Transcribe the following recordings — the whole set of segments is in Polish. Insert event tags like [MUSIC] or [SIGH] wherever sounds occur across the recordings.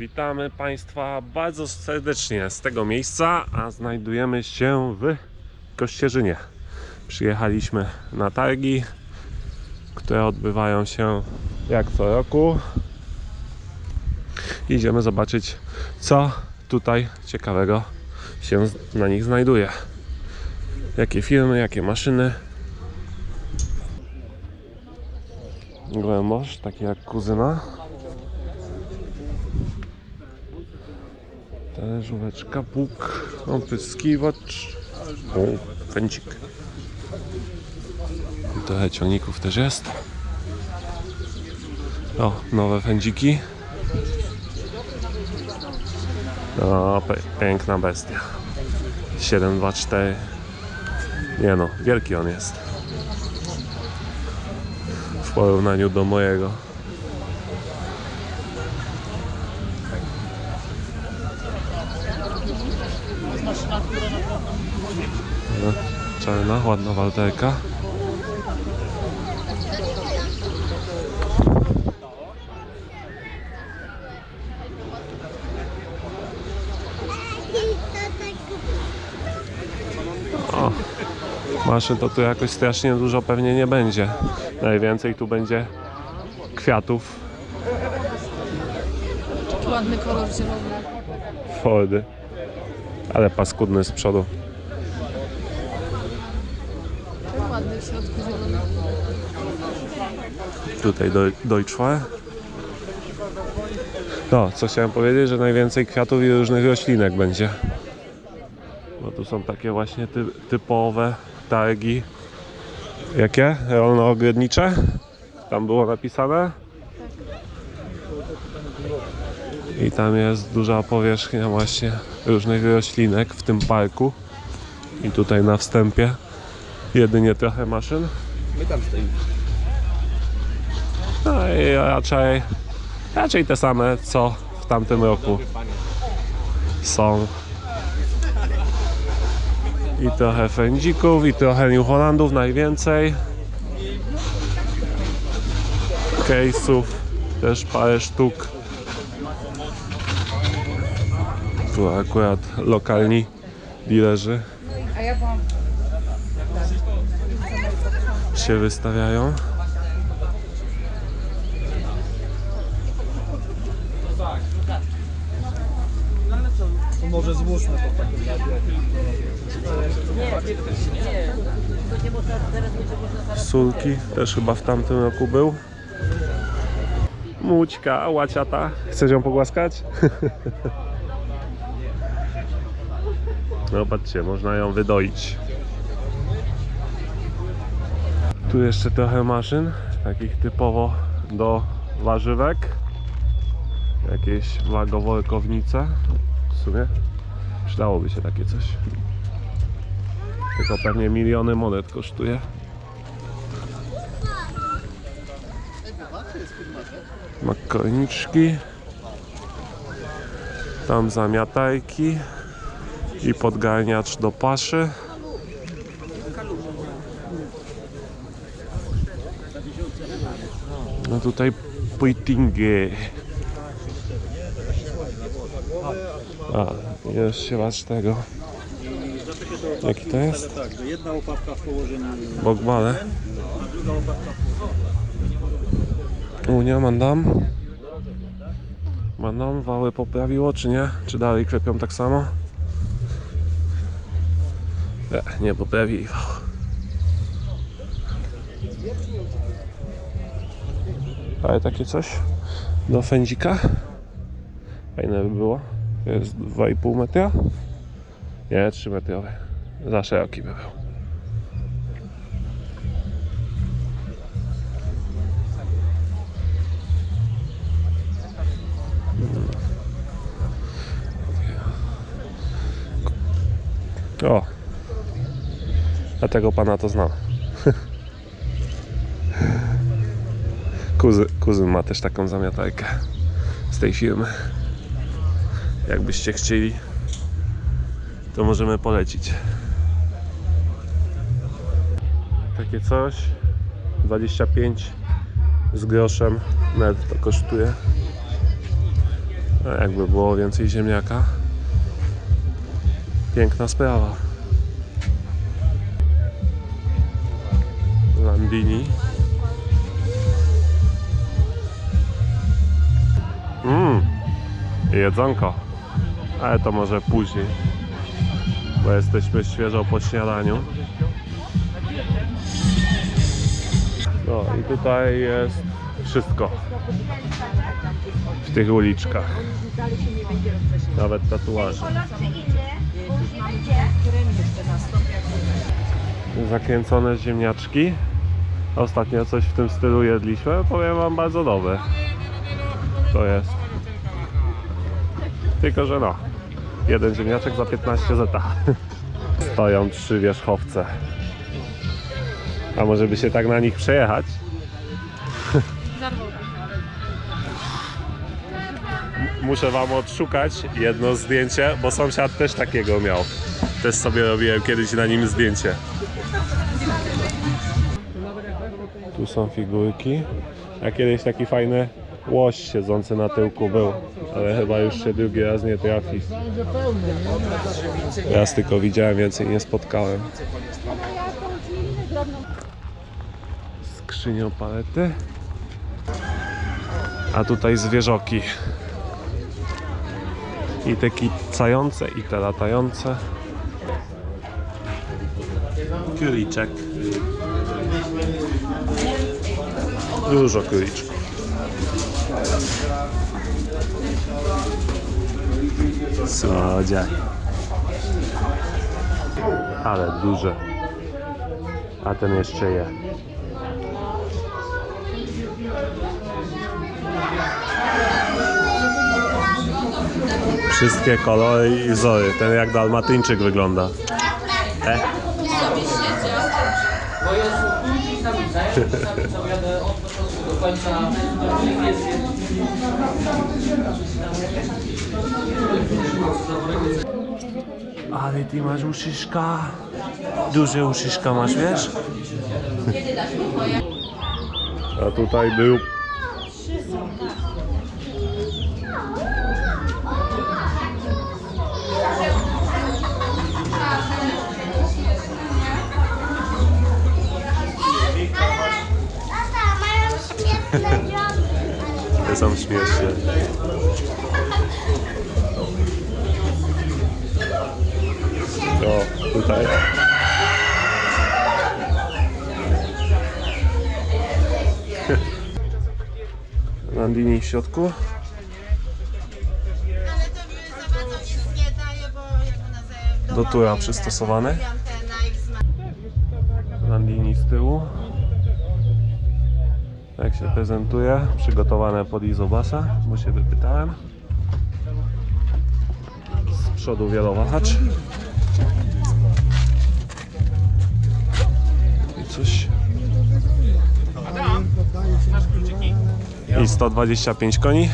Witamy Państwa bardzo serdecznie z tego miejsca, a znajdujemy się w Kościerzynie. Przyjechaliśmy na targi, które odbywają się jak co roku. Idziemy zobaczyć, co tutaj ciekawego się na nich znajduje. Jakie firmy, jakie maszyny. Głębosz, taki jak kuzyna. Talerzóweczka, pług, opryskiwacz, o, pędzik. I trochę ciągników też jest. O, nowe fędziki. O, pe- piękna bestia. 724. Nie no, wielki on jest. W porównaniu do mojego. No, Czarna, ładna walterka. O, maszyn to tu jakoś strasznie dużo pewnie nie będzie. Najwięcej tu będzie kwiatów, Taki ładny kolor zielony. Fordy. Ale paskudny z przodu. Ten ładny w środku zielony. Tutaj do. No, co chciałem powiedzieć, że najwięcej kwiatów i różnych roślinek będzie. Bo tu są takie właśnie ty, typowe targi. Jakie? Rolno-ogrodnicze? Tam było napisane? I tam jest duża powierzchnia właśnie różnych roślinek w tym parku. I tutaj na wstępie jedynie trochę maszyn. My tam stoimy. No i raczej, raczej te same co w tamtym roku są. I trochę fędzików, i trochę New Hollandów najwięcej. Case'ów też parę sztuk. Tu akurat lokalni dealerzy się wystawiają. To może złóżmy to w takim razie. Sulki też chyba w tamtym roku był. Mućka, łaciata. Chcesz ją pogłaskać? [LAUGHS] No patrzcie, można ją wydoić. Tu jeszcze trochę maszyn, takich typowo do warzywek. Jakieś wagoworkownice. W sumie przydałoby się takie coś. Tylko pewnie miliony monet kosztuje. Makaroniczki. Tam zamiatajki. I podganiacz do paszy. No tutaj płytingi. A, jeszcze raz tego. Jaki to jest? Jedna łopawka w położeniu. Bogmale. Unia, mandam. Mandam, wały poprawiło czy nie? Czy dalej klepią tak samo? Nie, nie poprawili wał. Ale takie coś do fędzika? Fajne by było. To jest 2,5 metra? Nie, 3 metrowy. Za szeroki by był. O! Ja tego pana to znam. [LAUGHS] Kuzy, kuzyn ma też taką zamiatajkę z tej firmy. Jakbyście chcieli, to możemy polecić. Takie coś 25 z groszem net to kosztuje. No, jakby było więcej ziemniaka. Piękna sprawa. Landini. Mmm, jedzonko. Ale to może później, bo jesteśmy świeżo po śniadaniu. No i tutaj jest wszystko w tych uliczkach. Nawet tatuaże. Zakręcone ziemniaczki. Ostatnio coś w tym stylu jedliśmy. Powiem wam bardzo dobre. To jest. Tylko, że no. Jeden ziemniaczek za 15 zeta. [LAUGHS] Stoją trzy wierzchowce. A może by się tak na nich przejechać? [LAUGHS] Muszę wam odszukać jedno zdjęcie, bo sąsiad też takiego miał. Też sobie robiłem kiedyś na nim zdjęcie. Tu są figurki. A kiedyś taki fajny łoś siedzący na tyłku był, ale chyba już się drugi raz nie trafi. Raz tylko widziałem, więcej nie spotkałem. Skrzynią palety. A tutaj zwierzoki. I te kicające, i te latające. Króliczek. Dużo króliczków. Słodziak. Ale duże. A ten jeszcze je. Wszystkie kolory i wzory. Ten jak dalmatyńczyk wygląda. E? Bo jest później tablica, ja muszę tablica, bo jadę od początku do końca. Ale ty masz uszyszka. Duże uszyszka masz, wiesz? A tutaj był Tata, mają świetne dzioby. Te są śmieszne. O, tutaj. [LAUGHS] Landini w środku. Do tura przystosowane. Się prezentuje? Przygotowane pod izobasa, bo się wypytałem. Z przodu wielowahacz. I coś. I 125 koni.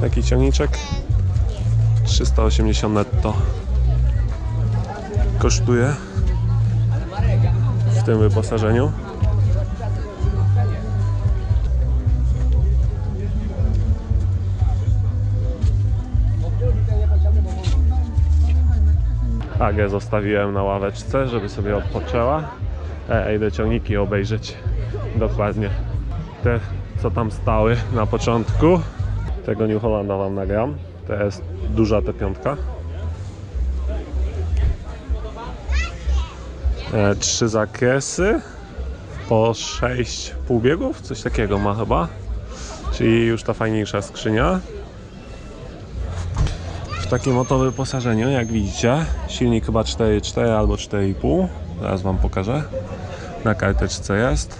Taki ciągniczek. 380 netto kosztuje w tym wyposażeniu. Agę zostawiłem na ławeczce, żeby sobie odpoczęła. E, idę ciągniki obejrzeć dokładnie. Te, co tam stały na początku. Tego New Hollanda wam nagram. To jest duża T5. E, trzy zakresy po sześć półbiegów, coś takiego ma chyba. Czyli już ta fajniejsza skrzynia. Takim oto wyposażeniu, jak widzicie, silnik chyba 4.4 albo 4.5. Zaraz Wam pokażę. Na karteczce jest.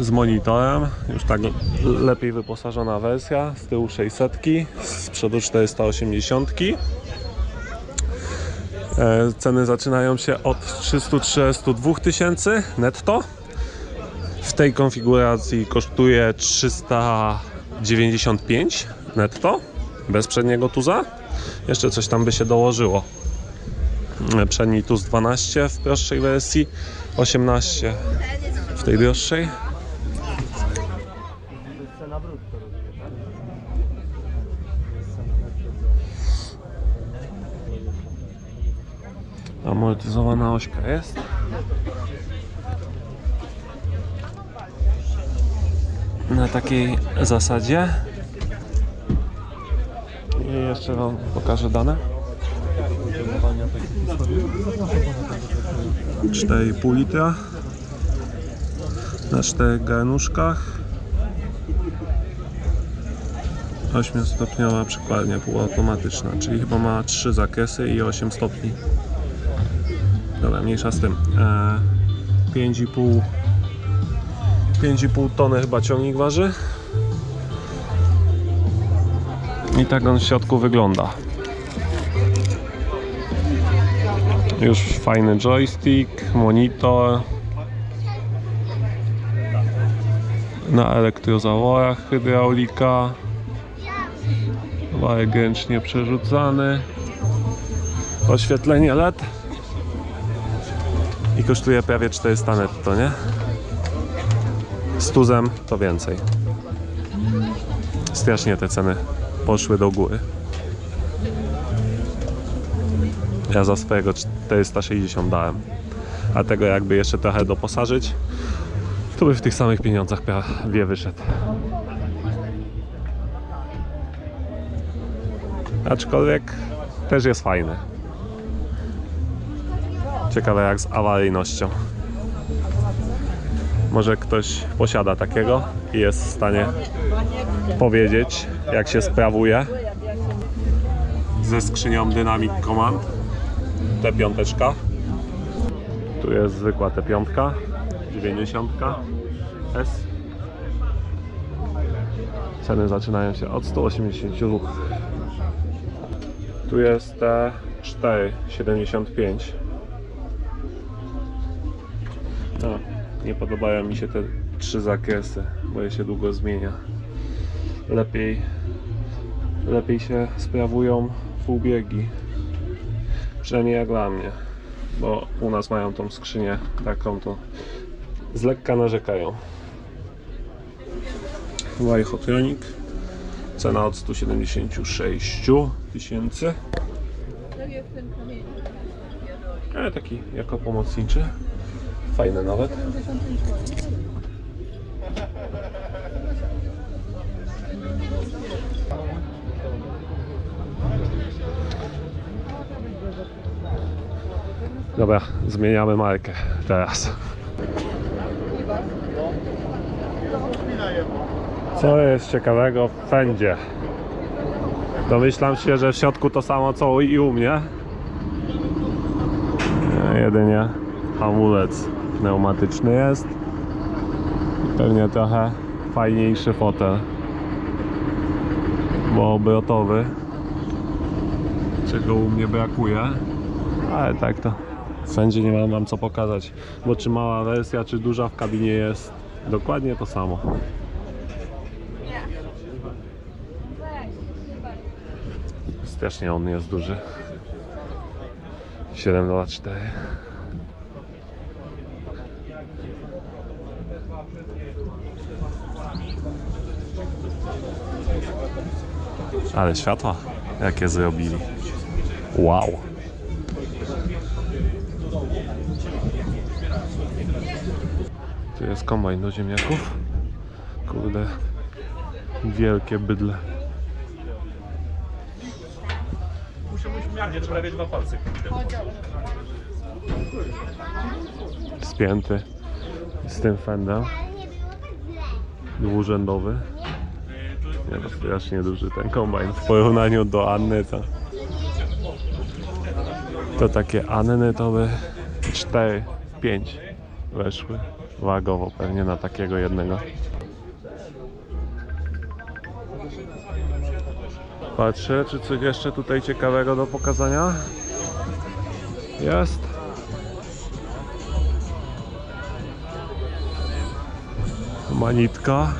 Z monitorem, już tak lepiej wyposażona wersja. Z tyłu 600, z przodu 480. E, Ceny zaczynają się od 332 tysięcy netto. W tej konfiguracji kosztuje 395 netto, bez przedniego tuza. Jeszcze coś tam by się dołożyło. E, Przedni tuz 12 w prostszej wersji, 18 w tej droższej. Amortyzowana ośka jest. Na takiej zasadzie. Jeszcze Wam pokażę dane. 4,5 litra na 4 garnuszkach 8-stopniowa przekładnia półautomatyczna, czyli chyba ma 3 zakresy i 8 stopni. Dobra, mniejsza z tym. E, 5,5 5,5 tony chyba ciągnik waży. I tak on w środku wygląda. Już fajny joystick, monitor. Na elektrozaworach hydraulika. Wałek ręcznie przerzucany. Oświetlenie LED. I kosztuje prawie 400 netto, nie? Z tuzem to więcej. Strasznie te ceny poszły do góry. Ja za swojego 460 dałem. A tego jakby jeszcze trochę doposażyć, to by w tych samych pieniądzach prawie wyszedł. Aczkolwiek też jest fajny. Ciekawe jak z awaryjnością. Może ktoś posiada takiego i jest w stanie powiedzieć jak się sprawuje ze skrzynią Dynamic Command. T5 tu jest zwykła T5 90 S. Ceny zaczynają się od 180 zł tu jest T4 nie podobają mi się te trzy zakresy bo je się długo zmienia lepiej lepiej się sprawują półbiegi Przynajmniej jak dla mnie. Bo u nas mają tą skrzynię taką, to z lekka narzekają. Wajchotronik. Cena od 176 tysięcy. Ale taki jako pomocniczy. Fajny nawet. Dobra, zmieniamy markę teraz. Co jest ciekawego w fendzie? Domyślam się, że w środku to samo co i u mnie. E, Jedynie hamulec pneumatyczny jest. I Pewnie trochę fajniejszy fotel. Bo obrotowy. Czego u mnie brakuje. Ale tak to wszędzie nie mam wam co pokazać. Bo czy mała wersja, czy duża w kabinie jest dokładnie to samo. Strasznie on jest duży. 7 dolar 4. Ale światła jakie zrobili. Wow. Tu jest kombajn do ziemniaków. Kurde. Wielkie bydle. Spięty z tym fendem. Dwurzędowy. Nie, strasznie duży ten kombajn. W porównaniu do Anny to to takie Anny to by 4, 5 weszły wagowo pewnie na takiego jednego. Patrzę, czy coś jeszcze tutaj ciekawego do pokazania jest. Manitka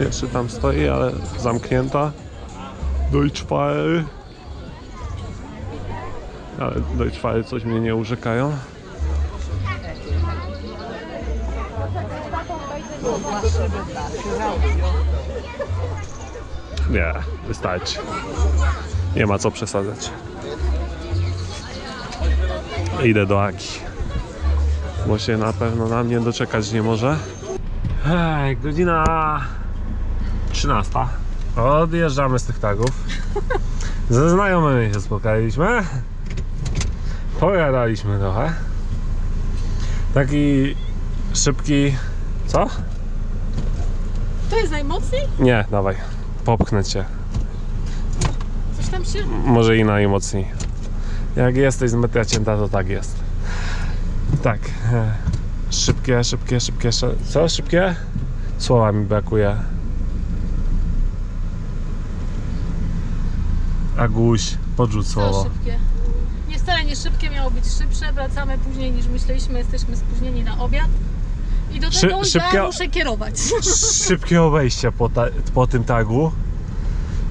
jeszcze tam stoi, ale zamknięta. Deutschfire. Ale Deutschfire coś mnie nie urzekają. Nie, wystarczy. Nie ma co przesadzać. Idę do Aki. Bo się na pewno na mnie doczekać nie może. Hej, godzina 13. Odjeżdżamy z tych tagów. Ze znajomymi się spotkaliśmy. Pogadaliśmy trochę. Taki szybki. Co? To jest najmocniej? Nie, dawaj. Popchnę cię. Coś tam się... Może i najmocniej. Jak jesteś z metra cięta, to tak jest. Tak. e, Szybkie, szybkie, szybkie. Co? Szybkie? Słowa mi brakuje. Aguś, podrzuć słowo. szybkie. Nie wcale nie szybkie, miało być szybsze. Wracamy później niż myśleliśmy. Jesteśmy spóźnieni na obiad. I do Szy- tego szybkie- ja muszę kierować. [LAUGHS] Szybkie obejście po, ta, po tym tagu.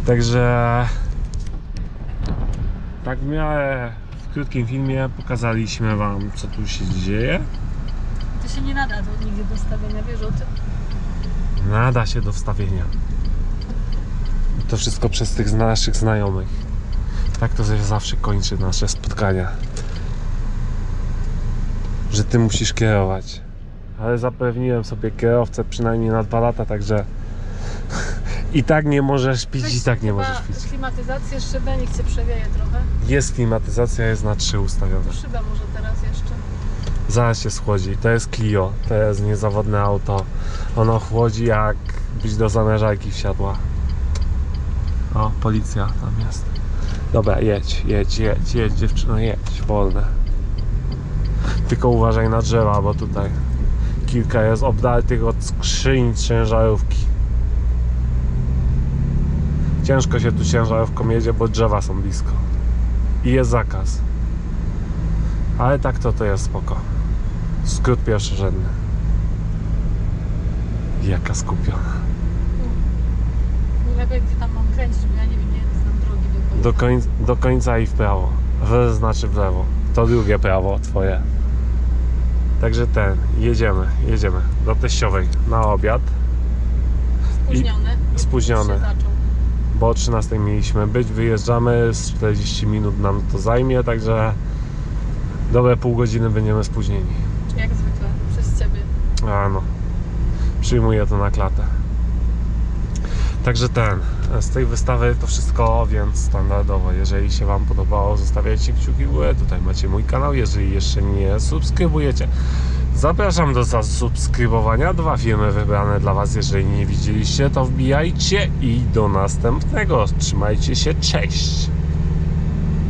Także tak w miarę w krótkim filmie pokazaliśmy wam co tu się dzieje. To się nie nada do, nigdy do stawienia, wiesz o tym. Nada się do wstawienia. To wszystko przez tych naszych znajomych. Tak to się zawsze kończy nasze spotkania. Że ty musisz kierować. Ale zapewniłem sobie kierowcę przynajmniej na dwa lata, także [LAUGHS] i tak nie możesz pić, i Weź tak nie możesz pić. klimatyzację, szybę, niech cię przewieje trochę. Jest klimatyzacja, jest na trzy ustawiona. To szybę może teraz jeszcze. Zaraz się schłodzi. To jest Clio, to jest niezawodne auto. Ono chłodzi jak byś do zamierzajki wsiadła. O, policja tam jest. Dobra, jedź, jedź, jedź, jedź dziewczyno, jedź, wolne. Tylko uważaj na drzewa, bo tutaj kilka jest obdartych od skrzyń ciężarówki. Ciężko się tu ciężarówką jedzie, bo drzewa są blisko. I jest zakaz. Ale tak to to jest spoko. Skrót pierwszorzędny. Jaka skupiona. Gdzie tam mam kręcić, bo ja nie wiem, nie znam drogi do końca. Do, koń, do końca i w prawo. W znaczy w lewo. To drugie prawo twoje. Także ten, jedziemy, jedziemy do teściowej na obiad, Spóźniony. spóźniony. Się zaczął. bo o 13 mieliśmy być, wyjeżdżamy, z 40 minut nam to zajmie, także dobre pół godziny będziemy spóźnieni. Jak zwykle, przez ciebie. A no, przyjmuję to na klatę. Także ten, z tej wystawy to wszystko, więc standardowo, jeżeli się Wam podobało, zostawiajcie kciuki w górę, tutaj macie mój kanał, jeżeli jeszcze nie subskrybujecie. Zapraszam do zasubskrybowania, dwa filmy wybrane dla Was, jeżeli nie widzieliście, to wbijajcie i do następnego, trzymajcie się, cześć!